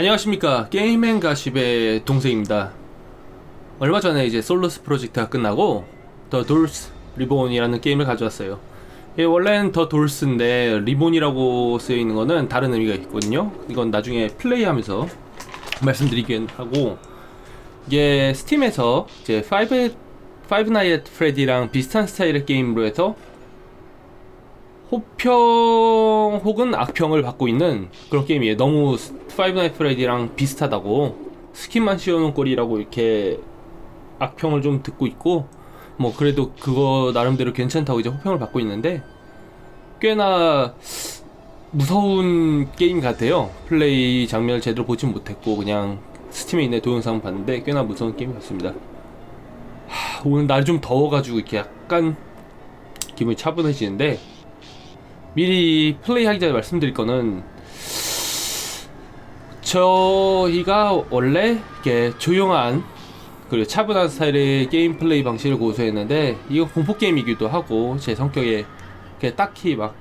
자, 안녕하십니까 게임앤가십의 동생입니다. 얼마 전에 이제 솔로스 프로젝트가 끝나고 더 돌스 리본이라는 게임을 가져왔어요. 이게 원래는 더 돌스인데 리본이라고 쓰여 있는 거는 다른 의미가 있거든요. 이건 나중에 플레이하면서 말씀드리긴 하고 이게 스팀에서 이제 파이브 파이브 나이트 프레디랑 비슷한 스타일의 게임으로 해서 호평 혹은 악평을 받고 있는 그런 게임이에요. 너무 파이브 나이트 프레디랑 비슷하다고 스킨만 씌워놓은 꼴이라고 이렇게 악평을 좀 듣고 있고 뭐 그래도 그거 나름대로 괜찮다고 이제 호평을 받고 있는데 꽤나 무서운 게임 같아요. 플레이 장면을 제대로 보진 못했고 그냥 스팀에 있는 동영상 봤는데 꽤나 무서운 게임이었습니다. 하, 오늘 날이 좀 더워가지고 이렇게 약간 기분이 차분해지는데 미리 플레이하기 전에 말씀드릴 거는 저희가 원래 이렇게 조용한 그리고 차분한 스타일의 게임 플레이 방식을 고수했는데 이거 공포 게임이기도 하고 제 성격에 딱히 막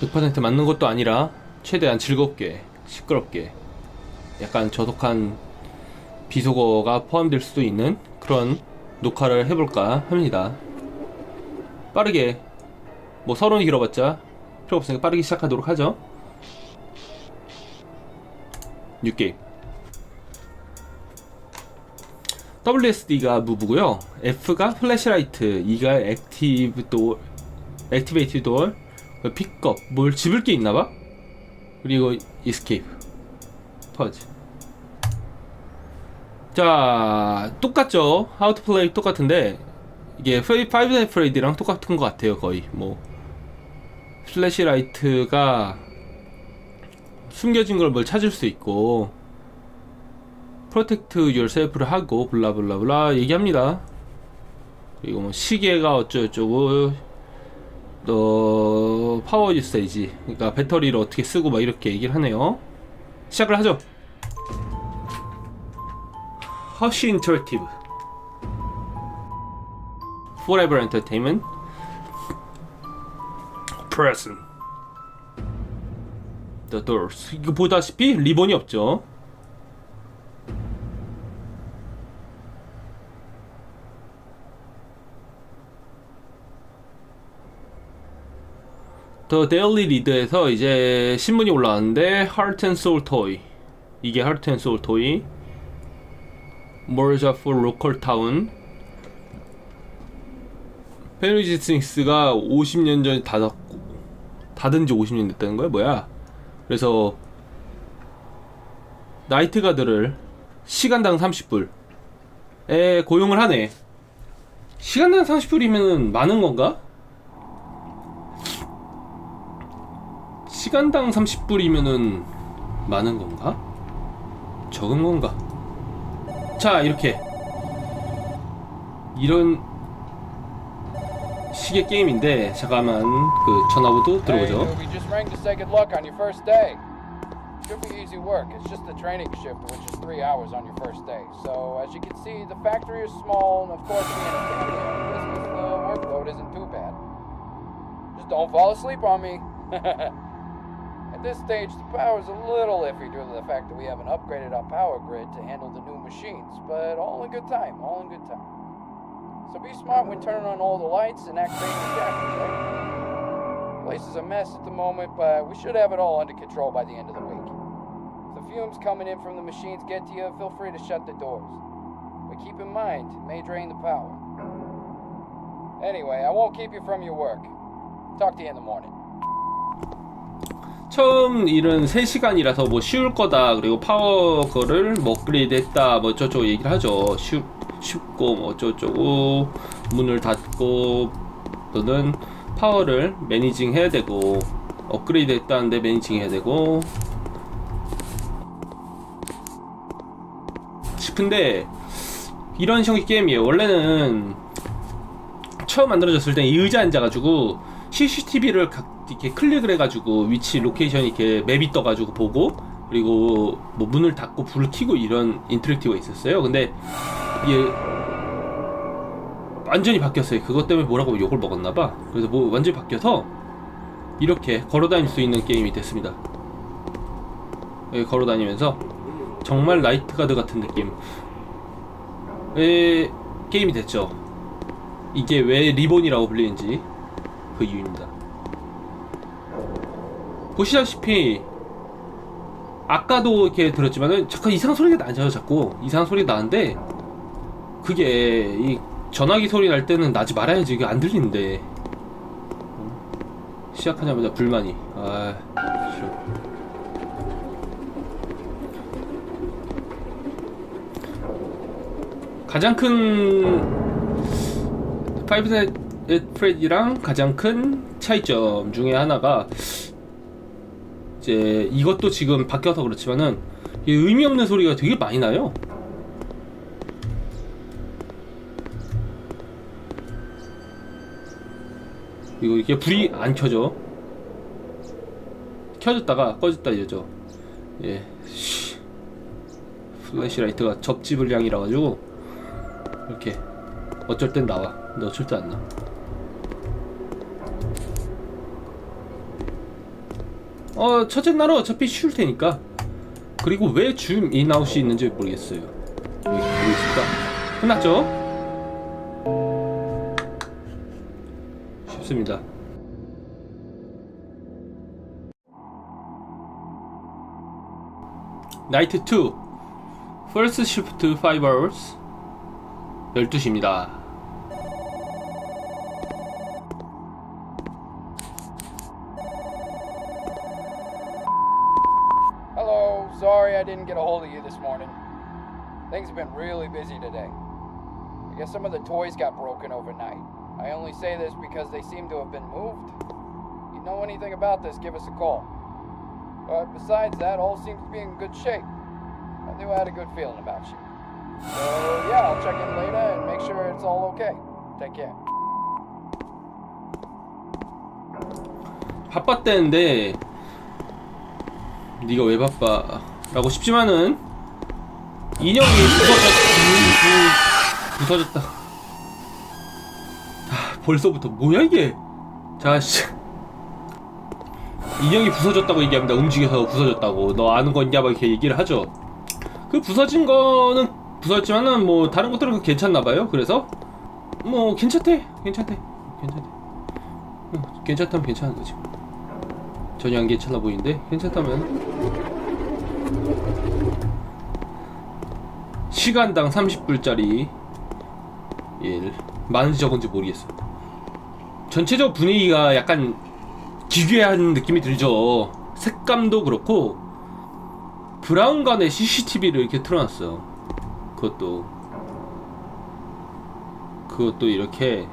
100% 맞는 것도 아니라 최대한 즐겁게 시끄럽게 약간 저속한 비속어가 포함될 수도 있는 그런 녹화를 해볼까 합니다. 빠르게 뭐 서론이 길어봤자 필요 없으니까 빠르게 시작하도록 하죠. 6게임. WSD가 무브고요. F가 플래시라이트 E가 액티브 돌 액티베이트 돌 픽업 뭘 집을 게 있나봐? 그리고 이스케이프 퍼즈 자 똑같죠? 하우 투 플레이 똑같은데 이게 파이브 나이트 프레이드랑 똑같은 것 같아요 거의. 뭐 플래시 라이트가 숨겨진 걸 뭘 찾을 수 있고 프로텍트 yourself를 하고 블라블라블라 얘기합니다. 그리고 뭐 시계가 어쩌고저쩌고 너 파워 유세이지 그러니까 배터리를 어떻게 쓰고 막 이렇게 얘기를 하네요. 시작을 하죠. 허쉬 인터랙티브. Forever Entertainment Present The Doors 이거 보다시피 리본이 없죠 더 데일리 리드에서 이제 신문이 올라왔는데 Heart and Soul Toy 이게 Heart and Soul Toy Morja for Local Town 페르지스닉스가 50년 전에 닫았고 닫은 지 50년 됐다는 거야 뭐야 그래서 나이트가드를 시간당 30불에 고용을 하네 시간당 30불이면 많은 건가? 시간당 30불이면은 많은 건가? 적은 건가? 자, 이렇게 이런 시계 게임인데 잠깐만 그 전화부도 Hey, 들어오죠. we just rang to say good luck on your first day. Should be easy work. It's just the training shift, which is three hours on your first day. So, as you can see, the factory is small, and of course, being a family owned business, the workload isn't too bad. Just don't fall asleep on me. At this stage, the power's a little iffy due to the fact that we haven't upgraded our power grid to handle the new machines, but all in good time, all in good time. So be smart when turning on all the lights and activating the jackets, right? Place is a mess at the moment, but we should have it all under control by the end of the week. If the fumes coming in from the machines get to you, feel free to shut the doors. But keep in mind, it may drain the power. Anyway, I won't keep you from your work. Talk to you in the morning. 처음 일은 3시간이라서 뭐 쉬울 거다 그리고 파워 거를 뭐 업그레이드 했다 뭐 어쩌고 얘기를 하죠 쉽, 쉽고 뭐 어쩌고저쩌고 문을 닫고 또는 파워를 매니징 해야 되고 업그레이드 했다는데 매니징 해야 되고 싶은데 이런 형식 게임이에요 원래는 처음 만들어졌을 때 이 의자 앉아가지고 CCTV를 이렇게 클릭을 해가지고 위치 로케이션 이렇게 맵이 떠가지고 보고 그리고 뭐 문을 닫고 불을 켜고 이런 인터랙티브가 있었어요. 근데 이게 완전히 바뀌었어요. 그것 때문에 뭐라고 욕을 먹었나봐. 그래서 뭐 완전히 바뀌어서 이렇게 걸어다닐 수 있는 게임이 됐습니다. 예, 걸어 다니면서 정말 라이트 가드 같은 느낌. 의 게임이 됐죠. 이게 왜 리본이라고 불리는지 그 이유입니다. 보시다시피 아까도 이렇게 들었지만은 잠깐 이상 소리가 나죠 자꾸 이상 소리가 나는데 그게 이 전화기 소리 날 때는 나지 말아야지 이게 안 들리는데 어? 시작하자마자 불만이 아 싫어 가장 큰 파이브 나이트 프레디랑 가장 큰 차이점 중에 하나가 이제 이것도 지금 바뀌어서 그렇지만은 이게 의미 없는 소리가 되게 많이 나요. 이거 이게 불이 안 켜져. 켜졌다가 꺼졌다 이러죠. 예. 씨. 플래시 라이트가 접지 불량이라 가지고 이렇게 어쩔 땐 나와. 근데 어쩔 때 안 나. 어, 첫째 날은 어차피 쉬울 테니까. 그리고 왜 줌 인아웃이 있는지 모르겠어요. 여기 모르겠습니다. 끝났죠? 쉽습니다. 나이트 2 First shift 5 hours 12시입니다. Hello, sorry I didn't get a hold of you this morning. Things have been really busy today. I guess some of the toys got broken overnight. I only say this because they seem to have been moved. You know anything about this, give us a call. But besides that, all seems to be in good shape. I knew I had a good feeling about you. So, yeah, I'll check in later and make sure it's all okay. Take care. 바빴대는데 네가 왜 바빠? 라고 싶지만은 인형이 부서졌, 부, 부서졌다. 아, 벌써부터 뭐야 이게? 자, 씨. 인형이 부서졌다고 얘기합니다. 움직여서 부서졌다고. 너 아는 거냐? 막 이렇게 얘기를 하죠. 그 부서진 거는 부서졌지만은 뭐 다른 것들은 괜찮나 봐요. 그래서 뭐 괜찮대, 괜찮대, 괜찮대. 어, 괜찮다면 괜찮은 거지. 전혀 안 괜찮아 보이는데 괜찮다면 시간당 30불짜리 일 많은지 적은지 모르겠어 전체적 분위기가 약간 기괴한 느낌이 들죠. 색감도 그렇고 브라운관에 CCTV를 이렇게 틀어놨어 그것도. 그것도 이렇게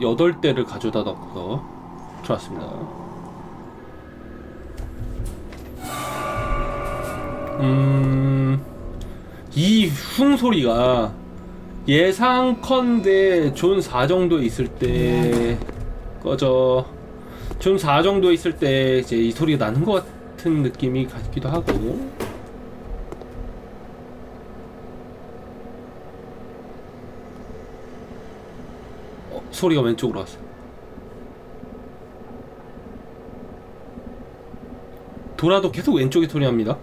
8대를 가져다 놓고 틀어놨습니다. 음, 이 흉 소리가 예상컨대 존 4 정도 있을 때 꺼져. 존 4 정도 있을 때 이제 이 소리가 나는 것 같은 느낌이 같기도 하고. 어, 소리가 왼쪽으로 왔어 돌아도 계속 왼쪽에 소리 납니다.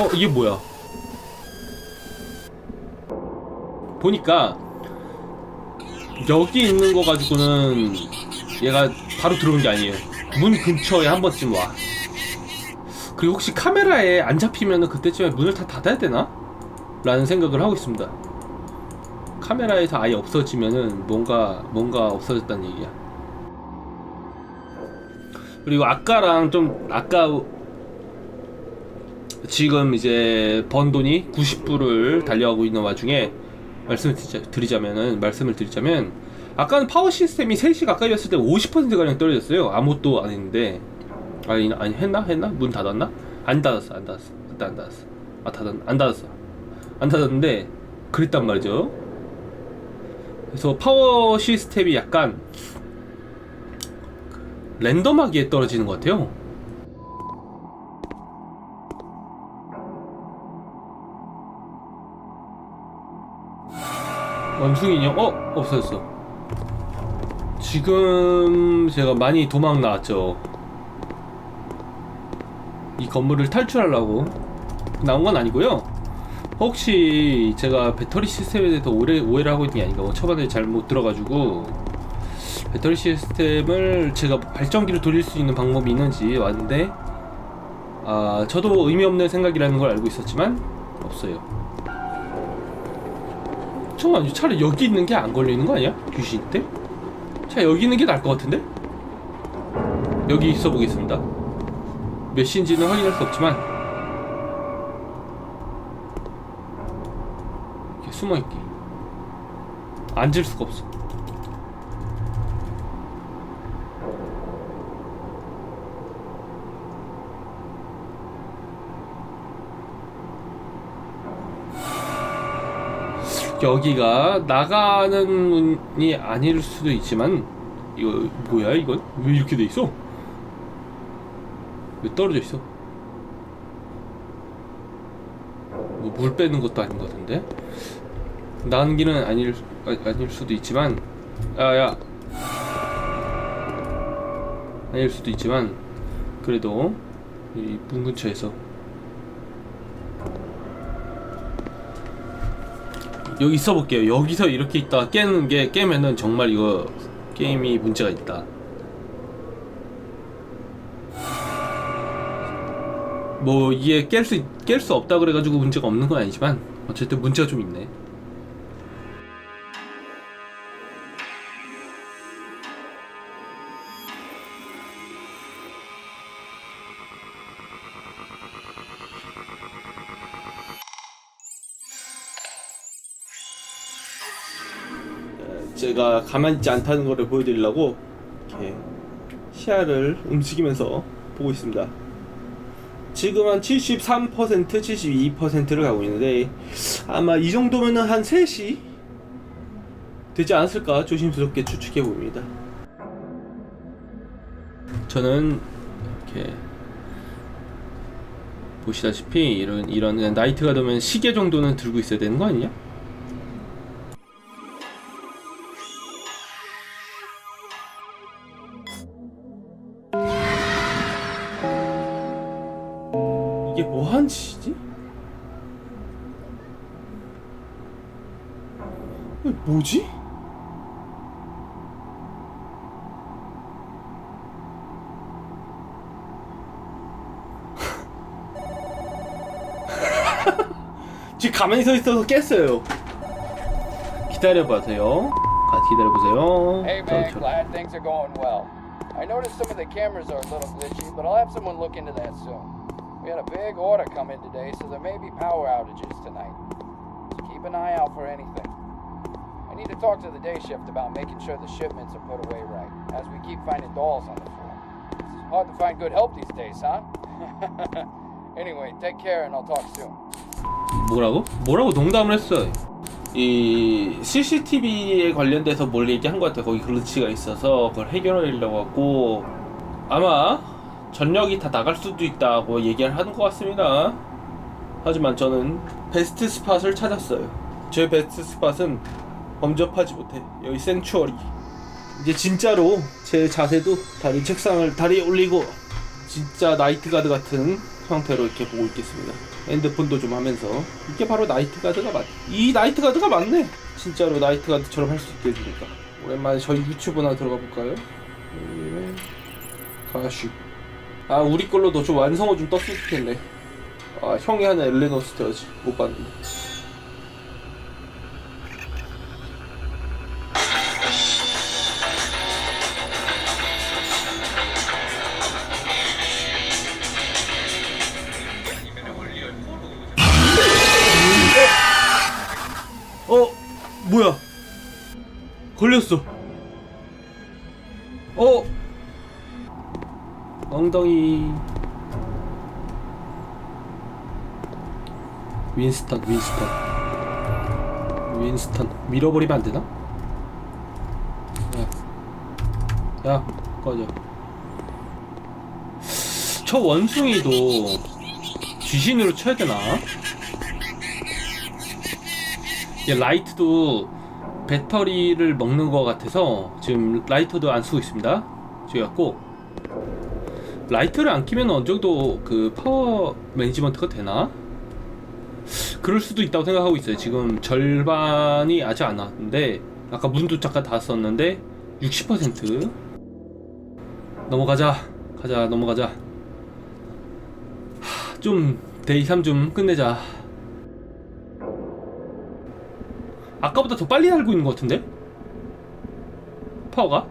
어 이게 뭐야 보니까 여기 있는 거 가지고는 얘가 바로 들어온 게 아니에요. 문 근처에 한 번쯤 와. 그리고 혹시 카메라에 안 잡히면은 그때쯤에 문을 다 닫아야 되나? 라는 생각을 하고 있습니다. 카메라에서 아예 없어지면은 뭔가 뭔가 없어졌다는 얘기야. 그리고 아까랑 좀 아까 지금 이제 번 돈이 90불을 달려가고 있는 와중에 말씀을 드리자, 드리자 면은 말씀을 드리자면 아까는 파워 시스템이 3시 가까이였을 때 50% 가량 떨어졌어요. 아무것도 안 했는데. 아니 아니 했나? 했나? 문 닫았나? 안 닫았어 안 닫았어. 그때 안 닫았어. 아 닫았 안 닫았어. 안 닫았는데 그랬단 말이죠. 그래서 파워 시스템이 약간 랜덤하게 떨어지는 것 같아요. 원숭이 인형 어? 없어졌어. 지금 제가 많이 도망 나왔죠. 이 건물을 탈출하려고. 나온 건 아니고요. 혹시 제가 배터리 시스템에 대해서 오해, 오해를 하고 있는 게 아닌가? 뭐 초반에 잘못 들어가지고 배터리 시스템을 제가 발전기를 돌릴 수 있는 방법이 있는지 왔는데 아 저도 의미 없는 생각이라는 걸 알고 있었지만 없어요. 잠깐만 차라리 여기 있는 게 안 걸리는 거 아니야? 귀신 때? 자 여기 있는 게 나을 것 같은데? 여기 있어 보겠습니다. 몇 시인지는 확인할 수 없지만 이렇게 숨어 있기. 앉을 수가 없어. 여기가 나가는 문이 아닐 수도 있지만 이거 뭐야 이건 왜 이렇게 돼 있어? 왜 떨어져 있어? 뭐 물 빼는 것도 아닌 것 같은데 나가는 길은 아닐 아, 아닐 수도 있지만 아야 아닐 수도 있지만 그래도 이 문 근처에서 여기 있어 볼게요. 여기서 이렇게 있다가 깨는 게 깨면은 정말 이거 게임이 문제가 있다. 뭐 이게 깰 수 깰 수 없다 그래가지고 문제가 없는 건 아니지만 어쨌든 문제가 좀 있네. 제가 가만히 있지 않다는 것을 보여드리려고 이렇게 시야를 움직이면서 보고 있습니다. 지금 한 73%, 72%를 가고 있는데 아마 이 정도면은 한 3시 되지 않았을까 조심스럽게 추측해 봅니다. 저는 이렇게 보시다시피 이런 이런 나이트가 되면 시계 정도는 들고 있어야 되는 거 아니냐? 뭐지? 지금 가만히 서 있어서 깼어요. 기다려봐세요. 같이 기다려 보세요. Hey 저, man, 저. glad things are going well. I noticed some of the cameras are a little glitchy, but I'll have someone look into that soon. We had a big order come in today, so there may be power outages tonight. So keep an eye out for anything. Need to talk to the day shift about making sure the shipments are put away right, as we keep finding dolls on the floor. It's hard to find good help these days, huh? anyway, take care and I'll talk soon. 뭐라고? 뭐라고 농담을 했어. 이 CCTV에 관련돼서 뭘 얘기한 것 같아. 거기 글리치가 있어서 그걸 해결하려고 하고 아마 전력이 다 나갈 수도 있다고 얘기를 하는 것 같습니다. 하지만 저는 베스트 스팟을 찾았어요. 제 베스트 스팟은 범접하지 못해. 여기 생추어리. 이제 진짜로 제 자세도 다리 책상을 다리에 올리고 진짜 나이트 가드 같은 형태로 이렇게 보고 있겠습니다. 핸드폰도 좀 하면서 이게 바로 나이트 가드가 맞. 이 나이트 가드가 맞네. 진짜로 나이트 가드처럼 할 수 있게 해주니까. 오랜만에 저희 유튜브나 들어가 볼까요? 여기는 가시. 아 우리 걸로도 좀 완성어 좀 떴으면 좋겠네. 아 형이 하는 엘레노스터지 못 봤는데. 걸렸어. 어? 엉덩이. 윈스턴 윈스턴. 윈스턴. 밀어버리면 안 되나? 야, 야 꺼져. 저 원숭이도 귀신으로 쳐야 되나? 이게 라이트도 배터리를 먹는 것 같아서 지금 라이터도 안 쓰고 있습니다. 저기 갖고 라이트를 안 끼면 어느 정도 그 파워 매니지먼트가 되나? 그럴 수도 있다고 생각하고 있어요. 지금 절반이 아직 안 왔는데 아까 문도 잠깐 닫았었는데 60% 넘어가자. 가자 넘어가자. 하, 좀 데이 3 좀 끝내자. 아까보다 더 빨리 달고 있는 것 같은데? 파워가?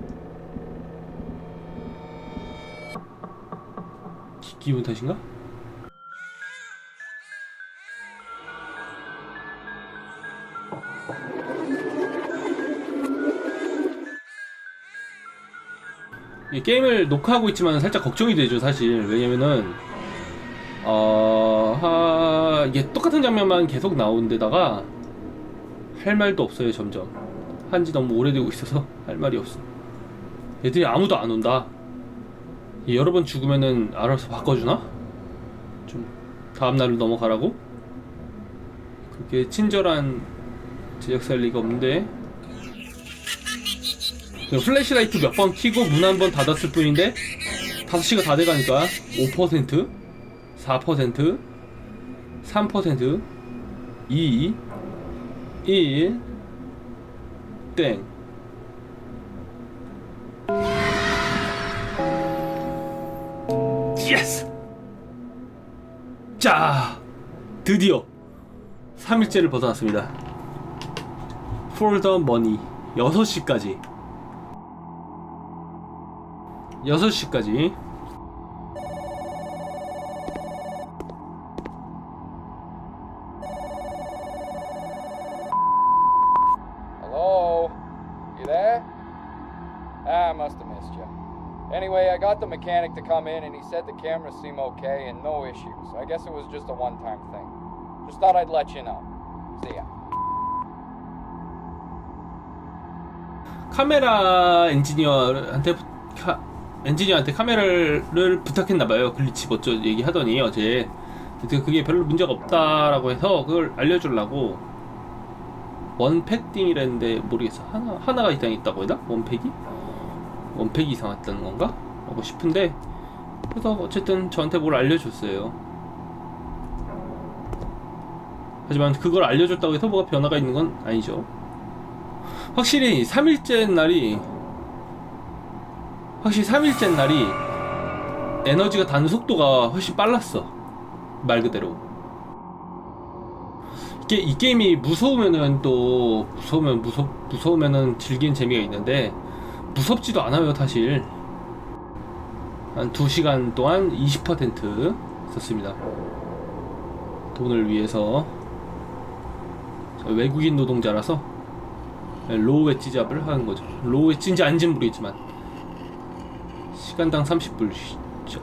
기, 기분 탓인가? 이 게임을 녹화하고 있지만 살짝 걱정이 되죠 사실 왜냐면은 어... 하... 이게 똑같은 장면만 계속 나오는 데다가 할 말도 없어요 점점. 한지 너무 오래되고 있어서 할 말이 없어. 애들이 아무도 안 온다. 이 여러 번 죽으면은 알아서 바꿔주나? 좀 다음날로 넘어가라고? 그렇게 친절한 제작사일 리가 없는데. 플래시라이트 몇번 켜고 문 한 번 닫았을 뿐인데 5시가 다 돼가니까 5% 4% 3% 2 1 땡. 예스! 자, 드디어 3일째를 벗어났습니다. The money. 6시까지. 6시까지. Hello? You there? Ah, I must have missed you. Anyway, I got the mechanic to come in and he said the cameras seem okay and no issues. I guess it was just a one time thing. Just thought I'd let you know. See ya. 카메라 엔지니어한테 부- 카, 엔지니어한테 카메라를 부탁했나봐요. 글리치 멋져 얘기하더니 어제 그게 별로 문제가 없다라고 해서 그걸 알려주려고 원팩딩이랬는데 모르겠어 하나 하나가 이상 있다고 했나 원팩이 원팩이 이상했다는 건가 하고 싶은데 그래서 어쨌든 저한테 뭘 알려줬어요. 하지만 그걸 알려줬다고 해서 뭐가 변화가 있는 건 아니죠. 확실히 3일째 날이 확실히 3일째 날이 에너지가 닿는 속도가 훨씬 빨랐어 말 그대로 이게 이 게임이 무서우면은 또 무서우면 무섭 무서우면은 즐기는 재미가 있는데 무섭지도 않아요 사실 한 2시간 동안 20% 썼습니다 돈을 위해서 저 외국인 노동자라서 로우 웨지 잡을 하는 거죠. 로우 웨지인지 아닌지는 모르겠지만 시간당 30불. 진짜.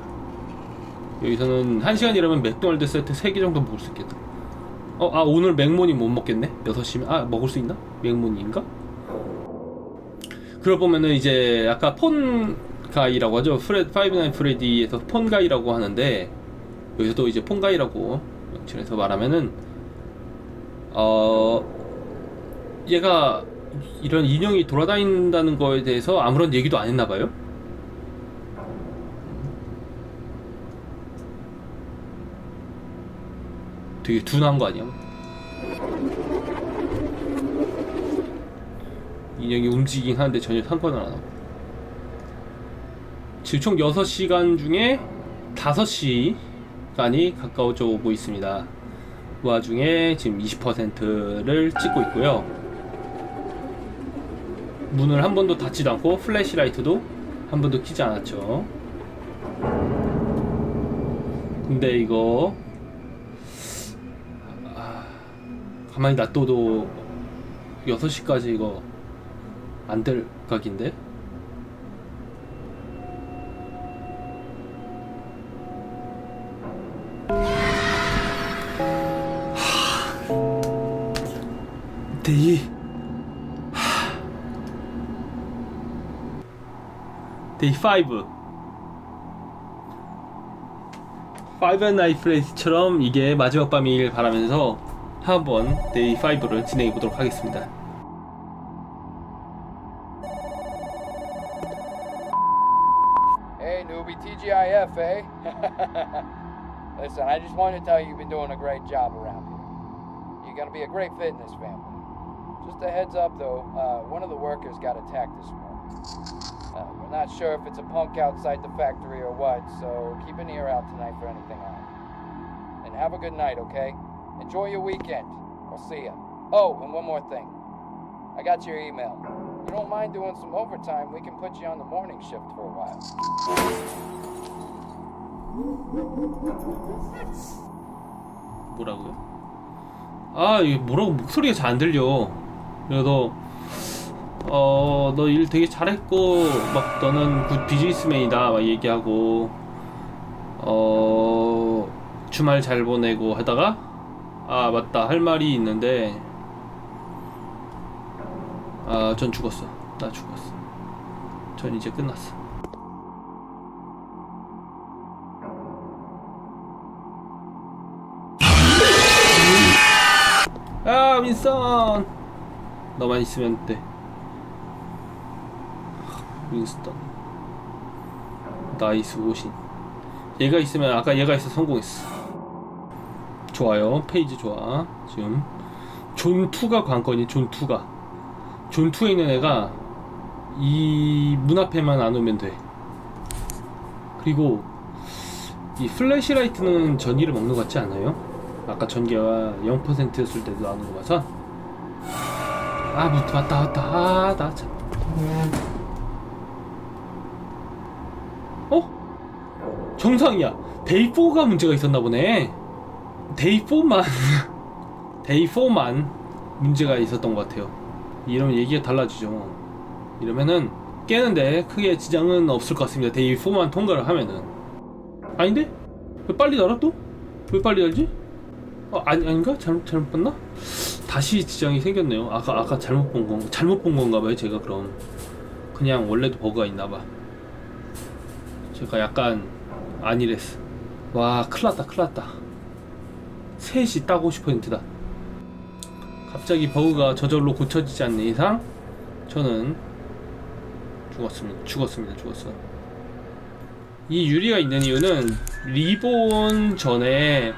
여기서는 1시간이라면 맥도날드 세트 3개 정도 먹을 수 있겠다. 어, 아 오늘 맥모니 못 먹겠네. 6시면 아 먹을 수 있나? 맥모니인가? 그러고 보면은 이제 아까 폰 가이라고 하죠. 프레 파이브나인 프레디에서 폰가이라고 하는데 여기서도 이제 폰가이라고 명칭해서 말하면은 어 얘가 이런 인형이 돌아다닌다는 거에 대해서 아무런 얘기도 안 했나 봐요. 되게 둔한 거 아니야? 인형이 움직이긴 하는데 전혀 상관을 안 하고. 지금 총 6시간 중에 5시간이 가까워져 오고 있습니다. 그 와중에 지금 20%를 찍고 있고요. 문을 한 번도 닫지도 않고 플래시라이트도 한 번도 켜지 않았죠. 근데 이거 아, 가만히 놔둬도 6시까지 이거 안 될 각인데? 5 5앤 나이프레이스처럼 이게 마지막 밤이길 바라면서 한번 데이 5를 진행해 보도록 하겠습니다. Hey, newbie TGIF, eh? Listen, I just wanted to tell you you've been doing a great job around here. You're going to be a great fit in this family. Just a heads up, though, uh, one of the workers got attacked this morning. Uh, we're not sure if it's a punk outside the factory or what, so keep an ear out tonight for anything odd. And have a good night, okay? Enjoy your weekend. I'll see ya. Oh, and one more thing. I got your email. You don't mind doing some overtime, we can put you on the morning shift for a while. 뭐라고요? 아 이게 뭐라고 목소리가 잘 안 들려. 그래서 어 너 일 되게 잘했고 막 너는 굿 비즈니스맨이다 막 얘기하고 어 주말 잘 보내고 하다가 아 맞다 할 말이 있는데 아 전 죽었어. 나 죽었어. 전 이제 끝났어. 아 윈스턴 너만 있으면 돼 윈스턴. 나이스 오신. 얘가 있으면 아까 얘가 있어 성공했어. 좋아요. 페이지 좋아. 지금. 존2가 관건이 존2가. 존2에 있는 애가 이 문 앞에만 안 오면 돼. 그리고 이 플래시라이트는 전기를 먹는 것 같지 않아요? 아까 전기가 0%였을 때도 나오는 거 봐서 아 무- 왔다 왔다. 아 나 참. 어? 정상이야 데이 4가 문제가 있었나 보네 데이 4만 데이 4만 문제가 있었던 것 같아요 이러면 얘기가 달라지죠 이러면은 깨는데 크게 지장은 없을 것 같습니다 데이 4만 통과를 하면은 아닌데? 왜 빨리 날아 또? 왜 빨리 날지? 어, 아니, 아닌가? 잘못, 잘못 봤나? 다시 지장이 생겼네요. 아까, 아까 잘못 본 건, 잘못 본 건가 봐요, 제가 그럼. 그냥 원래도 버그가 있나 봐. 제가 약간, 아니랬어. 와, 큰일 났다, 큰일 났다. 3시 딱 50%다. 갑자기 버그가 저절로 고쳐지지 않는 이상, 저는 죽었습니다. 죽었습니다, 죽었어. 이 유리가 있는 이유는, 리본 전에,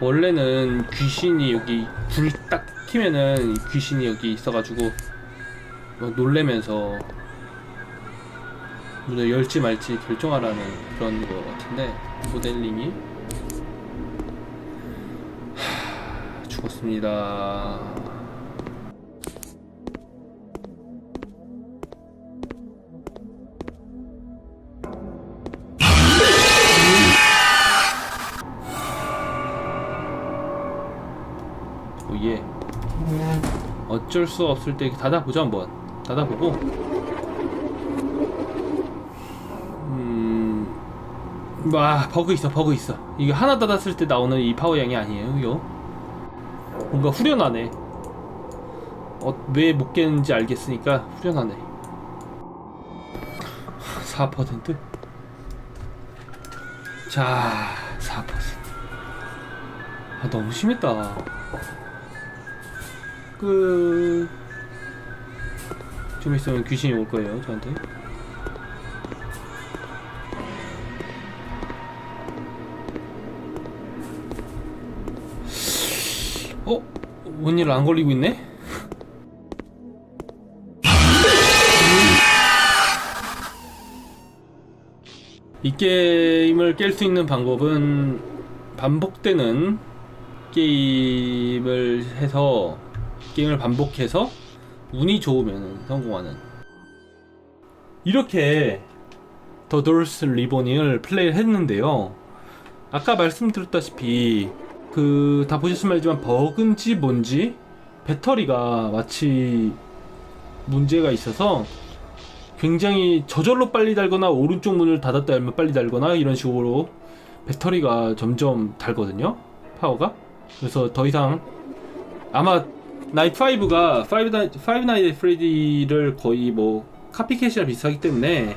원래는 귀신이 여기 불딱 켜면은 귀신이 여기 있어가지고 막 놀래면서 문을 열지 말지 결정하라는 그런 거 같은데 모델링이. 하, 죽었습니다. 오예. 어쩔 수 없을 때 닫아보자 한번. 닫아보고 와 버그 있어 버그 있어 이게 하나 닫았을 때 나오는 이 파워 양이 아니에요 이거 뭔가 후련하네 어, 왜 못 깨는지 알겠으니까 후련하네 4% 자, 4%. 아, 너무 심했다. 끝. 좀 있으면 귀신이 올 거예요, 저한테. 원일 안 걸리고 있네? 이 게임을 깰 수 있는 방법은 반복되는 게임을 해서 게임을 반복해서 운이 좋으면 성공하는 이렇게 더 돌스 리보닝을 플레이를 했는데요 아까 말씀드렸다시피 그 다 보셨으면 알지만 버그인지 뭔지 배터리가 마치 문제가 있어서 굉장히 저절로 빨리 달거나 오른쪽 문을 닫았다 열면 빨리 달거나 이런 식으로 배터리가 점점 달거든요 파워가. 그래서 더 이상 아마 나이트 5가 파이브 나이트 프레디를 거의 뭐 카피캣이랑 비슷하기 때문에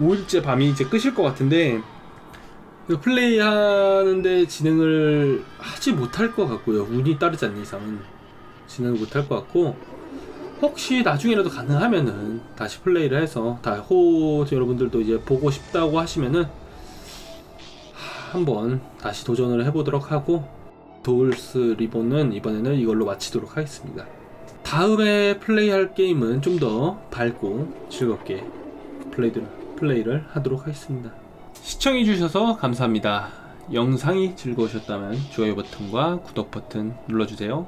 5일째 밤이 이제 끝일 것 같은데 그 플레이 하는데 진행을 하지 못할 것 같고요 운이 따르지 않는 이상은 진행을 못할 것 같고 혹시 나중에라도 가능하면은 다시 플레이를 해서 다호 여러분들도 이제 보고 싶다고 하시면은 한번 다시 도전을 해보도록 하고 도울스 리본은 이번에는 이걸로 마치도록 하겠습니다. 다음에 플레이할 게임은 좀 더 밝고 즐겁게 플레이를, 플레이를 하도록 하겠습니다. 시청해주셔서 감사합니다. 영상이 즐거우셨다면 좋아요 버튼과 구독 버튼 눌러주세요.